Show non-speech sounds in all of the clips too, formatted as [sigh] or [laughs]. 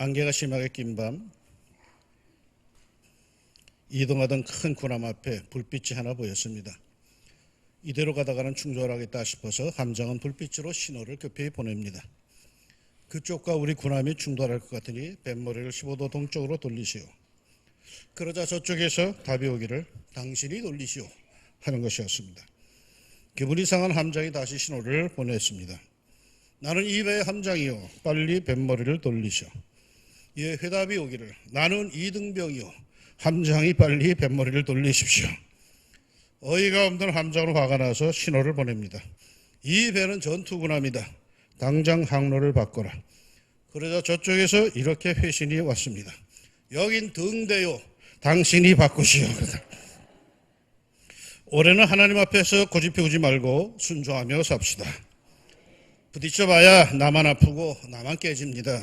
안개가 심하게 낀 밤 이동하던 큰 군함 앞에 불빛이 하나 보였습니다. 이대로 가다가는 충돌하겠다 싶어서 함장은 불빛으로 신호를 급히 보냅니다. 그쪽과 우리 군함이 충돌할 것 같으니 뱃머리를 15도 동쪽으로 돌리시오. 그러자 저쪽에서 답이 오기를 당신이 돌리시오 하는 것이었습니다. 기분이 상한 함장이 다시 신호를 보냈습니다. 나는 이 배의 함장이요. 빨리 뱃머리를 돌리시오. 예, 회답이 오기를 나는 이등병이요. 함장이 빨리 뱃머리를 돌리십시오. 어이가 없는 함장으로 화가 나서 신호를 보냅니다. 이 배는 전투군함이다. 당장 항로를 바꿔라. 그러자 저쪽에서 이렇게 회신이 왔습니다. 여긴 등대요. 당신이 바꾸시오. [laughs] 올해는 하나님 앞에서 고집 피우지 말고 순종하며 삽시다. 부딪혀봐야 나만 아프고 나만 깨집니다.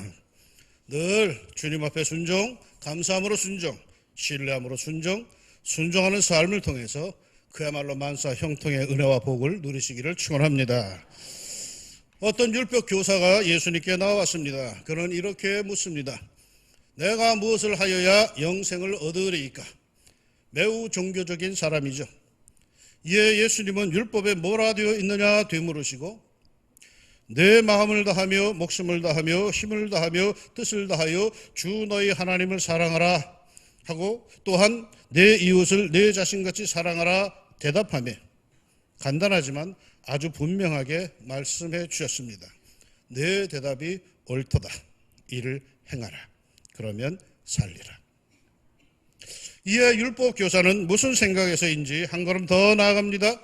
늘 주님 앞에 순종, 감사함으로 순종, 신뢰함으로 순종, 순종하는 삶을 통해서 그야말로 만사 형통의 은혜와 복을 누리시기를 축원합니다. 어떤 율법 교사가 예수님께 나왔습니다. 그는 이렇게 묻습니다. 내가 무엇을 하여야 영생을 얻으리이까? 매우 종교적인 사람이죠. 이에 예수님은 율법에 뭐라 되어 있느냐 되물으시고 내 마음을 다하며 목숨을 다하며 힘을 다하며 뜻을 다하여 주 너희 하나님을 사랑하라 하고 또한 내 이웃을 내 자신같이 사랑하라 대답하며 간단하지만 아주 분명하게 말씀해 주셨습니다. 내 대답이 옳도다. 이를 행하라. 그러면 살리라. 이에 율법 교사는 무슨 생각에서인지 한 걸음 더 나아갑니다.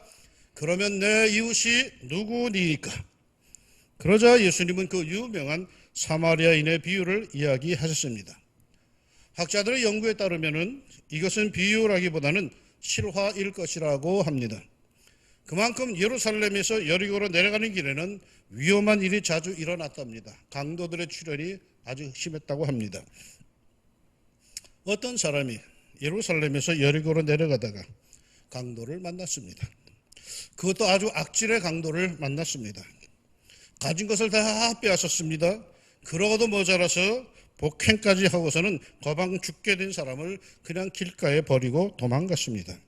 그러면 내 이웃이 누구니까? 그러자 예수님은 그 유명한 사마리아인의 비유를 이야기하셨습니다. 학자들의 연구에 따르면은 이것은 비유라기보다는 실화일 것이라고 합니다. 그만큼 예루살렘에서 여리고로 내려가는 길에는 위험한 일이 자주 일어났답니다. 강도들의 출현이 아주 심했다고 합니다. 어떤 사람이 예루살렘에서 여리고로 내려가다가 강도를 만났습니다. 그것도 아주 악질의 강도를 만났습니다. 가진 것을 다 빼앗았습니다. 그러고도 모자라서 복행까지 하고서는 거방 죽게 된 사람을 그냥 길가에 버리고 도망갔습니다.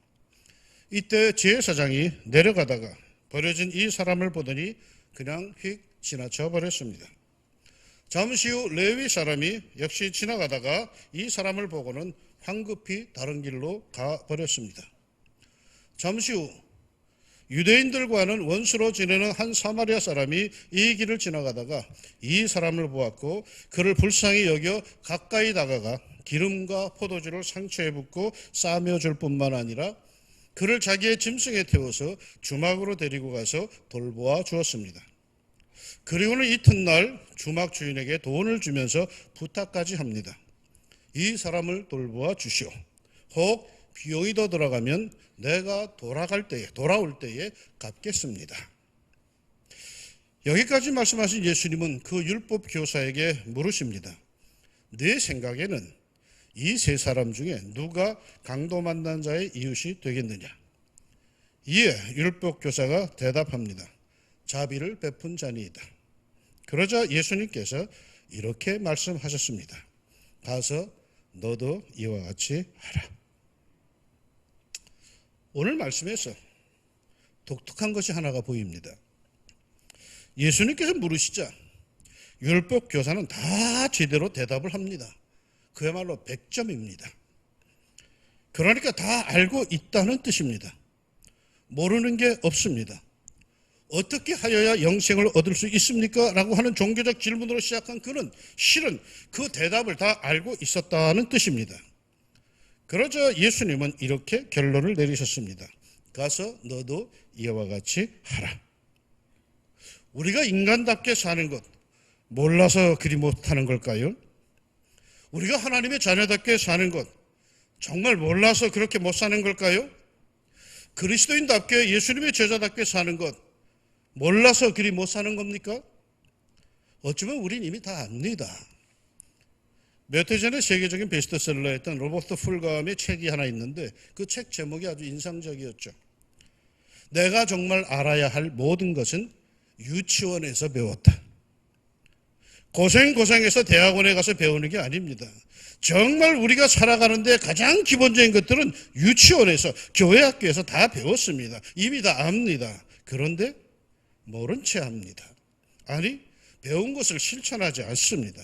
이때 제사장이 내려가다가 버려진 이 사람을 보더니 그냥 휙 지나쳐 버렸습니다. 잠시 후 레위 사람이 역시 지나가다가 이 사람을 보고는 황급히 다른 길로 가 버렸습니다. 잠시 후 유대인들과는 원수로 지내는 한 사마리아 사람이 이 길을 지나가다가 이 사람을 보았고 그를 불쌍히 여겨 가까이 다가가 기름과 포도주를 상처에 붓고 싸며 줄 뿐만 아니라 그를 자기의 짐승에 태워서 주막으로 데리고 가서 돌보아 주었습니다. 그리고는 이튿날 주막 주인에게 돈을 주면서 부탁까지 합니다. 이 사람을 돌보아 주시오. 혹 비용이 더 들어가면 내가 돌아갈 때에 돌아올 때에 갚겠습니다. 여기까지 말씀하신 예수님은 그 율법 교사에게 물으십니다. 네 생각에는 이 세 사람 중에 누가 강도 만난 자의 이웃이 되겠느냐? 이에 율법 교사가 대답합니다. 자비를 베푼 자니이다. 그러자 예수님께서 이렇게 말씀하셨습니다. 가서 너도 이와 같이 하라. 오늘 말씀에서 독특한 것이 하나가 보입니다. 예수님께서 물으시자 율법 교사는 다 제대로 대답을 합니다. 그야말로 100점입니다. 그러니까 다 알고 있다는 뜻입니다. 모르는 게 없습니다. 어떻게 하여야 영생을 얻을 수 있습니까? 라고 하는 종교적 질문으로 시작한 그는 실은 그 대답을 다 알고 있었다는 뜻입니다. 그러자 예수님은 이렇게 결론을 내리셨습니다. 가서 너도 이와 같이 하라. 우리가 인간답게 사는 것 몰라서 그리 못하는 걸까요? 우리가 하나님의 자녀답게 사는 것 정말 몰라서 그렇게 못 사는 걸까요? 그리스도인답게 예수님의 제자답게 사는 것 몰라서 그리 못 사는 겁니까? 어쩌면 우린 이미 다 압니다. 몇 해 전에 세계적인 베스트셀러였던 로버트 풀감의 책이 하나 있는데 그 책 제목이 아주 인상적이었죠. 내가 정말 알아야 할 모든 것은 유치원에서 배웠다. 고생 고생해서 대학원에 가서 배우는 게 아닙니다. 정말 우리가 살아가는데 가장 기본적인 것들은 유치원에서 교회 학교에서 다 배웠습니다. 이미 다 압니다. 그런데 모른 채 합니다. 아니 배운 것을 실천하지 않습니다.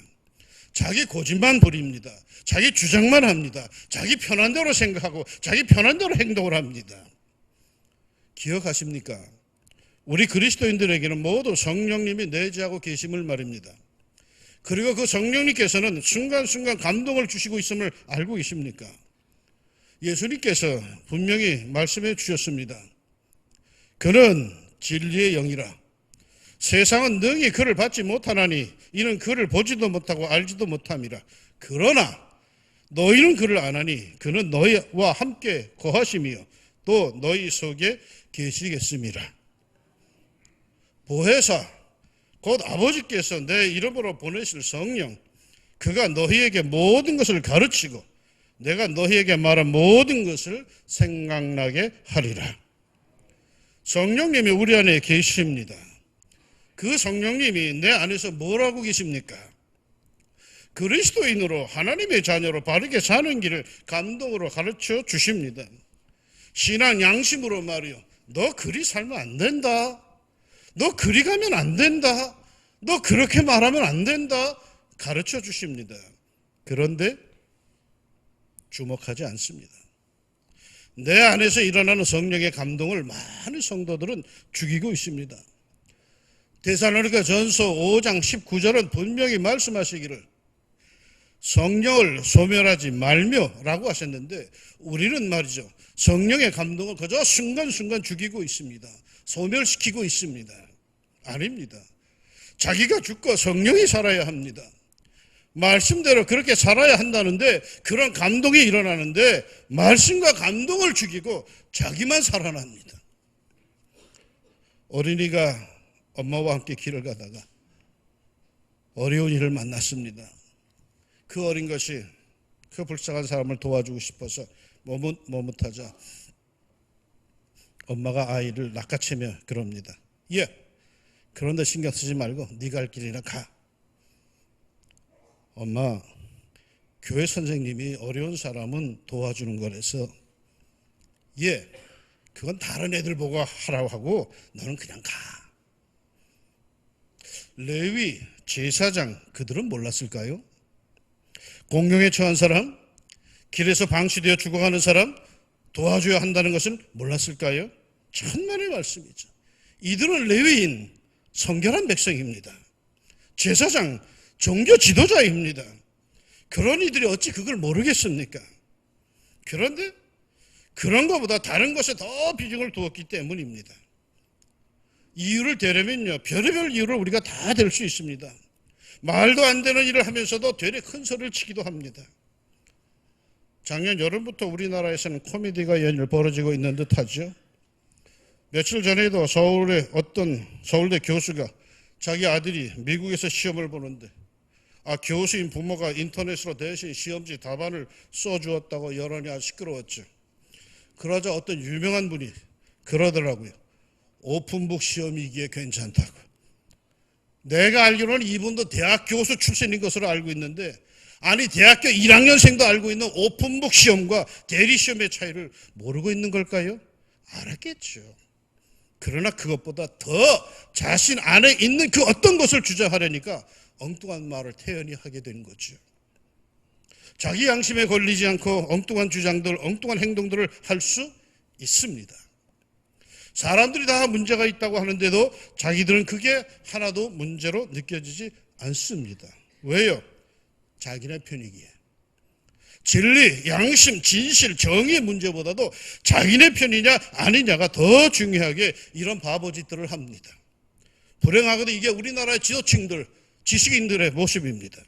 자기 고집만 부립니다. 자기 주장만 합니다. 자기 편한 대로 생각하고 자기 편한 대로 행동을 합니다. 기억하십니까? 우리 그리스도인들에게는 모두 성령님이 내재하고 계심을 말입니다. 그리고 그 성령님께서는 순간순간 감동을 주시고 있음을 알고 계십니까? 예수님께서 분명히 말씀해 주셨습니다. 그는 진리의 영이라. 세상은 능히 그를 받지 못하나니 이는 그를 보지도 못하고 알지도 못함이라. 그러나 너희는 그를 아나니 그는 너희와 함께 거하심이요 또 너희 속에 계시겠습니다. 보혜사 곧 아버지께서 내 이름으로 보내실 성령 그가 너희에게 모든 것을 가르치고 내가 너희에게 말한 모든 것을 생각나게 하리라. 성령님이 우리 안에 계십니다. 그 성령님이 내 안에서 뭘 하고 계십니까? 그리스도인으로 하나님의 자녀로 바르게 사는 길을 감동으로 가르쳐 주십니다. 신앙 양심으로 말이요. 너 그리 살면 안 된다. 너 그리 가면 안 된다. 너 그렇게 말하면 안 된다. 가르쳐 주십니다. 그런데 주목하지 않습니다. 내 안에서 일어나는 성령의 감동을 많은 성도들은 죽이고 있습니다. 대사로니가 전서 5장 19절은 분명히 말씀하시기를 성령을 소멸하지 말며라고 하셨는데 우리는 말이죠. 성령의 감동을 그저 순간순간 죽이고 있습니다. 소멸시키고 있습니다. 아닙니다. 자기가 죽고 성령이 살아야 합니다. 말씀대로 그렇게 살아야 한다는데 그런 감동이 일어나는데 말씀과 감동을 죽이고 자기만 살아납니다. 어린이가 엄마와 함께 길을 가다가 어려운 일을 만났습니다. 그 어린 것이 그 불쌍한 사람을 도와주고 싶어서 머뭇, 머뭇하자 엄마가 아이를 낚아채며 그럽니다. 예, 그런데 신경 쓰지 말고 할 길이나 가. 엄마, 교회 선생님이 어려운 사람은 도와주는 거라서 예, 그건 다른 애들 보고 하라고 하고 너는 그냥 가. 레위, 제사장 그들은 몰랐을까요? 공룡에 처한 사람, 길에서 방치되어 죽어가는 사람 도와줘야 한다는 것은 몰랐을까요? 천만의 말씀이죠. 이들은 레위인, 성결한 백성입니다. 제사장, 종교 지도자입니다. 그런 이들이 어찌 그걸 모르겠습니까? 그런데 그런 것보다 다른 것에 더 비중을 두었기 때문입니다. 이유를 대려면요, 별의별 이유를 우리가 다댈수 있습니다. 말도 안 되는 일을 하면서도 되레 큰 소리를 치기도 합니다. 작년 여름부터 우리나라에서는 코미디가 연일 벌어지고 있는 듯 하죠. 며칠 전에도 서울의 어떤 서울대 교수가 자기 아들이 미국에서 시험을 보는데 아 교수인 부모가 인터넷으로 대신 시험지 답안을 써주었다고 여론이 아주 시끄러웠죠. 그러자 어떤 유명한 분이 그러더라고요. 오픈북 시험이기에 괜찮다고. 내가 알기로는 이분도 대학 교수 출신인 것으로 알고 있는데 아니 대학교 1학년생도 알고 있는 오픈북 시험과 대리 시험의 차이를 모르고 있는 걸까요? 알았겠죠. 그러나 그것보다 더 자신 안에 있는 그 어떤 것을 주장하려니까 엉뚱한 말을 태연히 하게 되는 거죠. 자기 양심에 걸리지 않고 엉뚱한 주장들, 엉뚱한 행동들을 할 수 있습니다. 사람들이 다 문제가 있다고 하는데도 자기들은 그게 하나도 문제로 느껴지지 않습니다. 왜요? 자기네 편이기에. 진리, 양심, 진실, 정의의 문제보다도 자기네 편이냐 아니냐가 더 중요하게 이런 바보짓들을 합니다. 불행하게도 이게 우리나라의 지도층들, 지식인들의 모습입니다.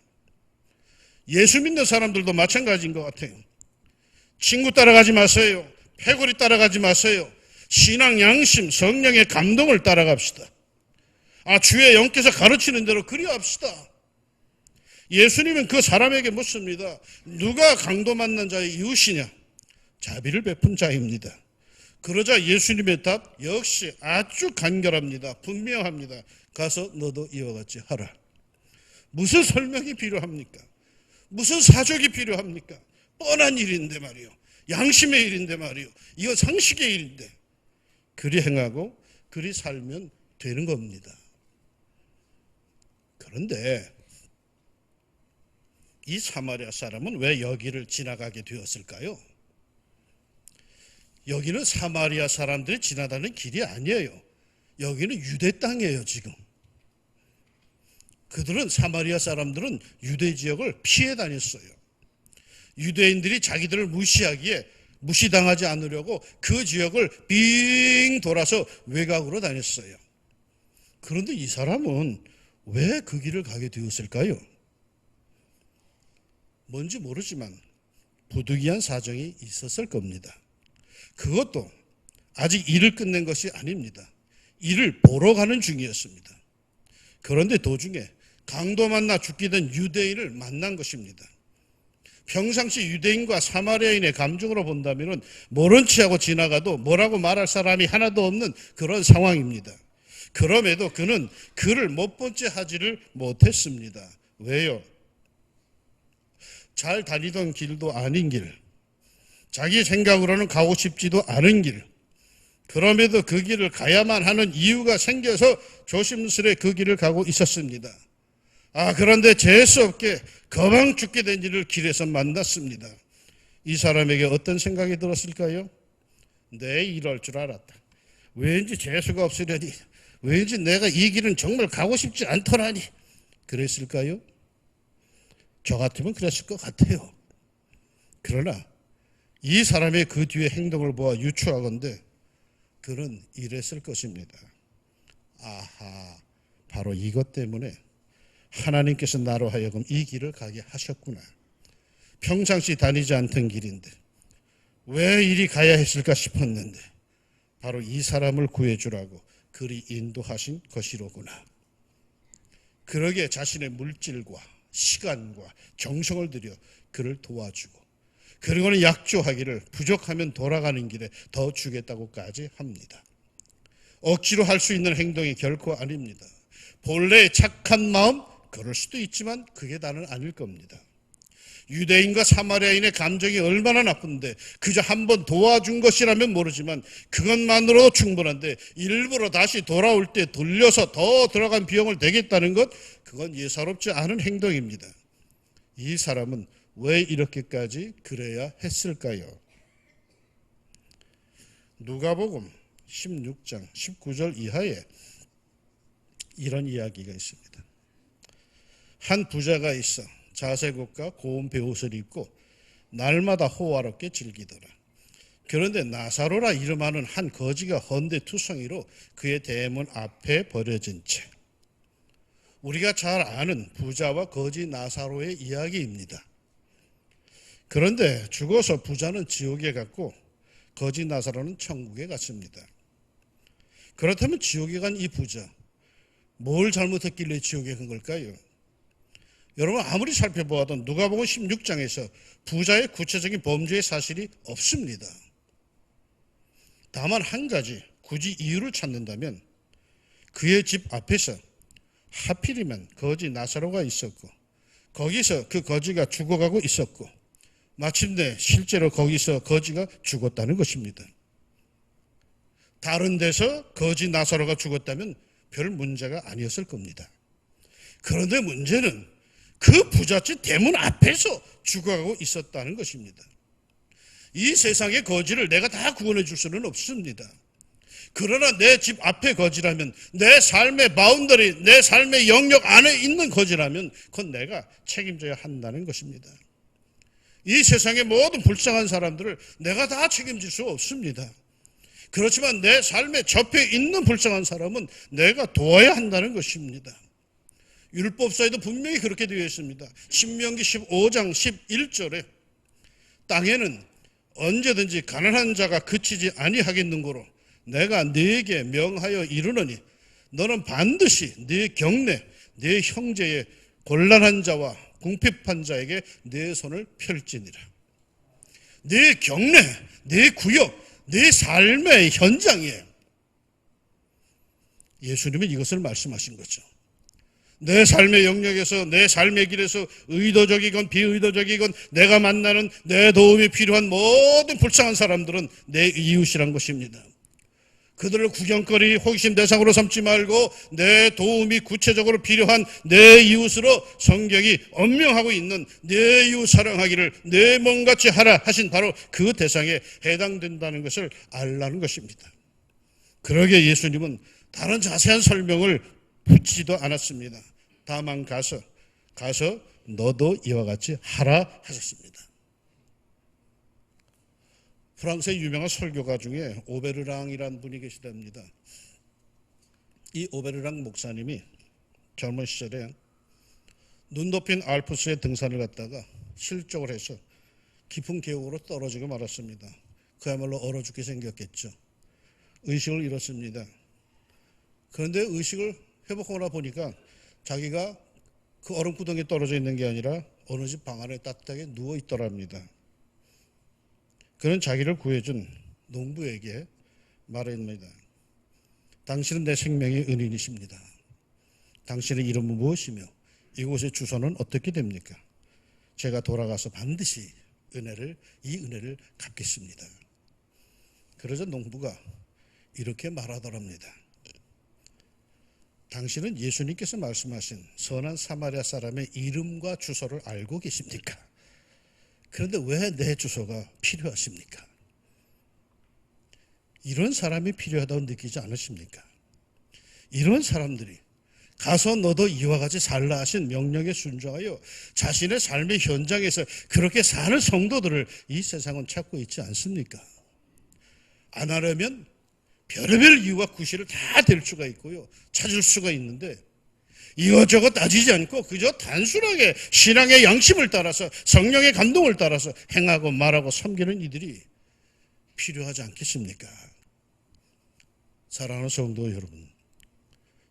예수 믿는 사람들도 마찬가지인 것 같아요. 친구 따라가지 마세요. 패거리 따라가지 마세요. 신앙 양심, 성령의 감동을 따라갑시다. 아, 주의 영께서 가르치는 대로 그리합시다. 예수님은 그 사람에게 묻습니다. 누가 강도 만난 자의 이웃이냐? 자비를 베푼 자입니다. 그러자 예수님의 답 역시 아주 간결합니다. 분명합니다. 가서 너도 이와 같이 하라. 무슨 설명이 필요합니까? 무슨 사족이 필요합니까? 뻔한 일인데 말이요. 양심의 일인데 말이요. 이거 상식의 일인데. 그리 행하고 그리 살면 되는 겁니다. 그런데 이 사마리아 사람은 왜 여기를 지나가게 되었을까요? 여기는 사마리아 사람들이 지나다는 길이 아니에요. 여기는 유대 땅이에요, 지금. 그들은 사마리아 사람들은 유대 지역을 피해 다녔어요. 유대인들이 자기들을 무시하기에 무시당하지 않으려고 그 지역을 빙 돌아서 외곽으로 다녔어요. 그런데 이 사람은 왜 그 길을 가게 되었을까요? 뭔지 모르지만 부득이한 사정이 있었을 겁니다. 그것도 아직 일을 끝낸 것이 아닙니다. 일을 보러 가는 중이었습니다. 그런데 도중에 강도 만나 죽게 된 유대인을 만난 것입니다. 평상시 유대인과 사마리아인의 감정으로 본다면 모른 체하고 지나가도 뭐라고 말할 사람이 하나도 없는 그런 상황입니다. 그럼에도 그는 그를 못본채 하지를 못했습니다. 왜요? 잘 다니던 길도 아닌 길, 자기 생각으로는 가고 싶지도 않은 길, 그럼에도 그 길을 가야만 하는 이유가 생겨서 조심스레 그 길을 가고 있었습니다. 아, 그런데 재수 없게 거방 죽게 된 일을 길에서 만났습니다. 이 사람에게 어떤 생각이 들었을까요? 내 이럴 줄 알았다. 왠지 재수가 없으려니, 왠지 내가 이 길은 정말 가고 싶지 않더라니. 그랬을까요? 저 같으면 그랬을 것 같아요. 그러나 이 사람의 그 뒤에 행동을 보아 유추하건대 그는 이랬을 것입니다. 아하, 바로 이것 때문에 하나님께서 나로 하여금 이 길을 가게 하셨구나. 평상시 다니지 않던 길인데 왜 이리 가야 했을까 싶었는데 바로 이 사람을 구해주라고 그리 인도하신 것이로구나. 그러게 자신의 물질과 시간과 정성을 들여 그를 도와주고 그리고는 약조하기를 부족하면 돌아가는 길에 더 주겠다고까지 합니다. 억지로 할 수 있는 행동이 결코 아닙니다. 본래 착한 마음 그럴 수도 있지만 그게 다는 아닐 겁니다. 유대인과 사마리아인의 감정이 얼마나 나쁜데 그저 한 번 도와준 것이라면 모르지만 그것만으로도 충분한데 일부러 다시 돌아올 때 돌려서 더 들어간 비용을 내겠다는 것 그건 예사롭지 않은 행동입니다. 이 사람은 왜 이렇게까지 그래야 했을까요? 누가복음 16장 19절 이하에 이런 이야기가 있습니다. 한 부자가 있어 자색옷과 고운 베옷을 입고 날마다 호화롭게 즐기더라. 그런데 나사로라 이름하는 한 거지가 헌데 투성이로 그의 대문 앞에 버려진 채 우리가 잘 아는 부자와 거지 나사로의 이야기입니다. 그런데 죽어서 부자는 지옥에 갔고 거지 나사로는 천국에 갔습니다. 그렇다면 지옥에 간 이 부자 뭘 잘못했길래 지옥에 간 걸까요? 여러분 아무리 살펴보아도 누가복음 16장에서 부자의 구체적인 범죄의 사실이 없습니다. 다만 한 가지 굳이 이유를 찾는다면 그의 집 앞에서 하필이면 거지 나사로가 있었고 거기서 그 거지가 죽어가고 있었고 마침내 실제로 거기서 거지가 죽었다는 것입니다. 다른 데서 거지 나사로가 죽었다면 별 문제가 아니었을 겁니다. 그런데 문제는 그 부잣집 대문 앞에서 죽어가고 있었다는 것입니다. 이 세상의 거지를 내가 다 구원해 줄 수는 없습니다. 그러나 내 집 앞에 거지라면 내 삶의 바운더리, 내 삶의 영역 안에 있는 거지라면 그건 내가 책임져야 한다는 것입니다. 이 세상의 모든 불쌍한 사람들을 내가 다 책임질 수 없습니다. 그렇지만 내 삶에 접해 있는 불쌍한 사람은 내가 도와야 한다는 것입니다. 율법사에도 분명히 그렇게 되어 있습니다. 신명기 15장 11절에 땅에는 언제든지 가난한 자가 그치지 아니하겠는고로 내가 네게 명하여 이르노니 너는 반드시 네 경내 네 형제의 곤란한 자와 궁핍한 자에게 네 손을 펼지니라. 네 경내, 네 구역, 네 삶의 현장에 예수님은 이것을 말씀하신 거죠. 내 삶의 영역에서 내 삶의 길에서 의도적이건 비의도적이건 내가 만나는 내 도움이 필요한 모든 불쌍한 사람들은 내 이웃이란 것입니다. 그들을 구경거리 호기심 대상으로 삼지 말고 내 도움이 구체적으로 필요한 내 이웃으로 성경이 엄명하고 있는 내 이웃 사랑하기를 내 몸같이 하라 하신 바로 그 대상에 해당된다는 것을 알라는 것입니다. 그러게 예수님은 다른 자세한 설명을 붙지도 않았습니다. 다만 가서 가서 너도 이와 같이 하라 하셨습니다. 프랑스의 유명한 설교가 중에 오베르랑이라는 분이 계시답니다. 이 오베르랑 목사님이 젊은 시절에 눈 덮인 알프스의 등산을 갔다가 실족을 해서 깊은 계곡으로 떨어지고 말았습니다. 그야말로 얼어 죽게 생겼겠죠. 의식을 잃었습니다. 그런데 의식을 회복하나 보니까 자기가 그 얼음 구덩이에 떨어져 있는 게 아니라 어느 집 방 안에 따뜻하게 누워 있더랍니다. 그는 자기를 구해준 농부에게 말합니다. 당신은 내 생명의 은인이십니다. 당신의 이름은 무엇이며 이곳의 주소는 어떻게 됩니까? 제가 돌아가서 반드시 은혜를 이 은혜를 갚겠습니다. 그러자 농부가 이렇게 말하더랍니다. 당신은 예수님께서 말씀하신 선한 사마리아 사람의 이름과 주소를 알고 계십니까? 그런데 왜 내 주소가 필요하십니까? 이런 사람이 필요하다고 느끼지 않으십니까? 이런 사람들이 가서 너도 이와 같이 살라 하신 명령에 순종하여 자신의 삶의 현장에서 그렇게 사는 성도들을 이 세상은 찾고 있지 않습니까? 안 하려면 별의별 이유와 구실을 다 댈 수가 있고요. 찾을 수가 있는데 이것저것 따지지 않고 그저 단순하게 신앙의 양심을 따라서 성령의 감동을 따라서 행하고 말하고 섬기는 이들이 필요하지 않겠습니까? 사랑하는 성도 여러분,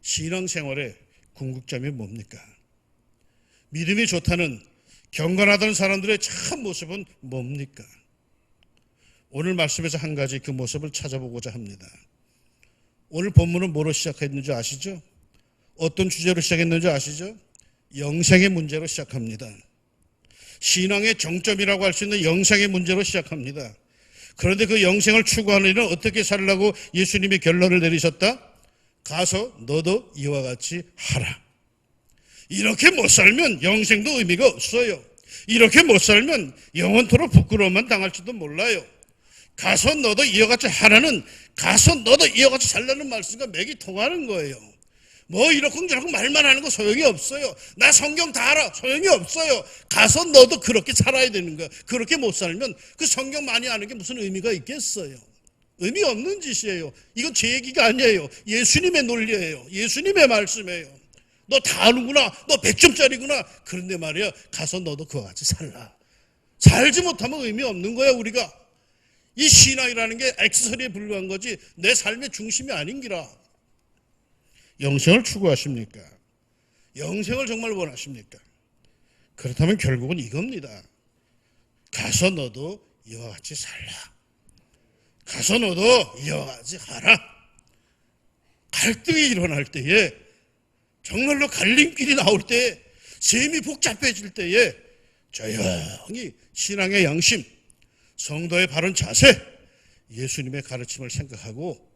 신앙생활의 궁극점이 뭡니까? 믿음이 좋다는 경건하다는 사람들의 참 모습은 뭡니까? 오늘 말씀에서 한 가지 그 모습을 찾아보고자 합니다. 오늘 본문은 뭐로 시작했는지 아시죠? 어떤 주제로 시작했는지 아시죠? 영생의 문제로 시작합니다. 신앙의 정점이라고 할 수 있는 영생의 문제로 시작합니다. 그런데 그 영생을 추구하는 일은 어떻게 살라고 예수님이 결론을 내리셨다? 가서 너도 이와 같이 하라. 이렇게 못 살면 영생도 의미가 없어요. 이렇게 못 살면 영원토록 부끄러움만 당할지도 몰라요. 가서 너도 이와 같이 하라는 가서 너도 이와 같이 살라는 말씀과 맥이 통하는 거예요. 뭐 이렇고 저렇고 말만 하는 거 소용이 없어요. 나 성경 다 알아. 소용이 없어요. 가서 너도 그렇게 살아야 되는 거야. 그렇게 못 살면 그 성경 많이 아는 게 무슨 의미가 있겠어요. 의미 없는 짓이에요. 이건 제 얘기가 아니에요. 예수님의 논리예요. 예수님의 말씀이에요. 너 다 아는구나. 너 100점짜리구나. 그런데 말이야. 가서 너도 그와 같이 살라. 살지 못하면 의미 없는 거야, 우리가. 이 신앙이라는 게 액세서리에 불과한 거지 내 삶의 중심이 아닌기라. 영생을 추구하십니까? 영생을 정말 원하십니까? 그렇다면 결국은 이겁니다. 가서 너도 이와 같이 살라. 가서 너도 이와 같이 하라. 갈등이 일어날 때에 정말로 갈림길이 나올 때 셈이 복잡해질 때에 조용히 신앙의 양심, 성도의 바른 자세, 예수님의 가르침을 생각하고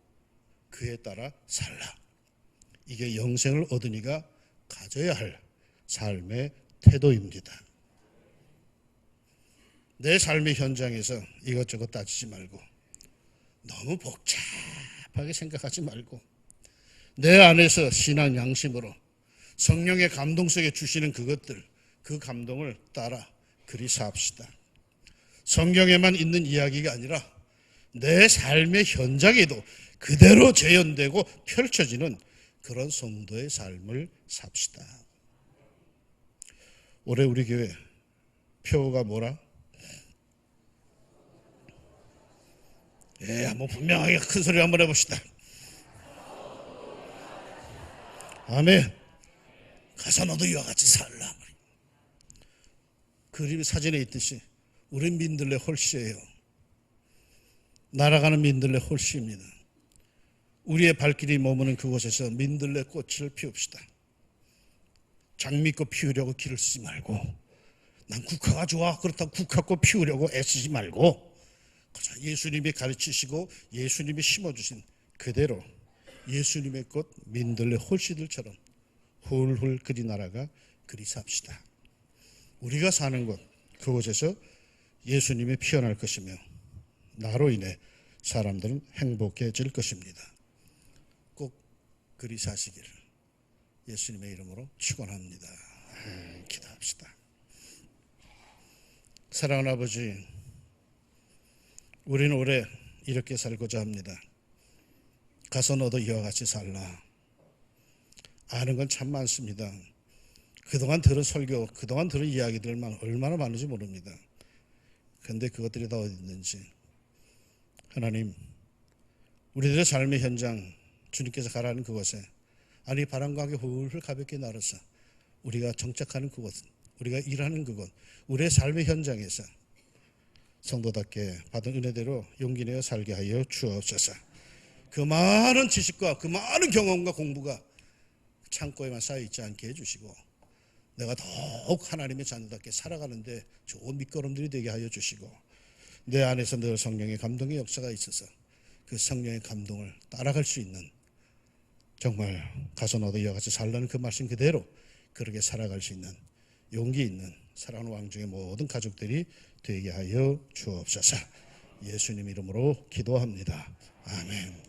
그에 따라 살라. 이게 영생을 얻으니가 가져야 할 삶의 태도입니다. 내 삶의 현장에서 이것저것 따지지 말고 너무 복잡하게 생각하지 말고 내 안에서 신앙 양심으로 성령의 감동 속에 주시는 그것들 그 감동을 따라 그리 삽시다. 성경에만 있는 이야기가 아니라 내 삶의 현장에도 그대로 재현되고 펼쳐지는 그런 성도의 삶을 삽시다. 올해 우리 교회 표가 뭐라? 예, 한번 분명하게 큰 소리 한번 해봅시다. 아멘. 가서 너도 이와 같이 살라. 그림 사진에 있듯이 우리 민들레 홀씨예요. 날아가는 민들레 홀씨입니다. 우리의 발길이 머무는 그곳에서 민들레 꽃을 피웁시다. 장미꽃 피우려고 길을 쓰지 말고 난 국화가 좋아 그렇다고 국화꽃 피우려고 애쓰지 말고 그저 예수님이 가르치시고 예수님이 심어주신 그대로 예수님의 꽃 민들레 홀씨들처럼 훌훌 그리 나라가 그리 삽시다. 우리가 사는 곳 그곳에서 예수님이 피어날 것이며 나로 인해 사람들은 행복해질 것입니다. 꼭 그리 사시기를 예수님의 이름으로 축원합니다. 음, 기도합시다. 사랑하는 아버지, 우리는 올해 이렇게 살고자 합니다. 가서 너도 이와 같이 살라. 아는 건 참 많습니다. 그동안 들은 설교, 그동안 들은 이야기들만 얼마나 많은지 모릅니다. 근데 그것들이 다 어디 있는지. 하나님, 우리들의 삶의 현장, 주님께서 가라는 그곳에, 아니, 바람과 함께 훌훌 가볍게 날아서, 우리가 정착하는 그곳, 우리가 일하는 그곳, 우리의 삶의 현장에서 성도답게 받은 은혜대로 용기 내어 살게 하여 주옵소서. 그 많은 지식과 그 많은 경험과 공부가 창고에만 쌓여 있지 않게 해주시고 내가 더욱 하나님의 자녀답게 살아가는데 좋은 밑거름들이 되게 하여 주시고 내 안에서 늘 성령의 감동의 역사가 있어서 그 성령의 감동을 따라갈 수 있는 정말 가서 너도 이와 같이 살라는 그 말씀 그대로 그렇게 살아갈 수 있는 용기 있는 사랑하는 왕중의 모든 가족들이 되게 하여 주옵소서 예수님 이름으로 기도합니다. 아멘.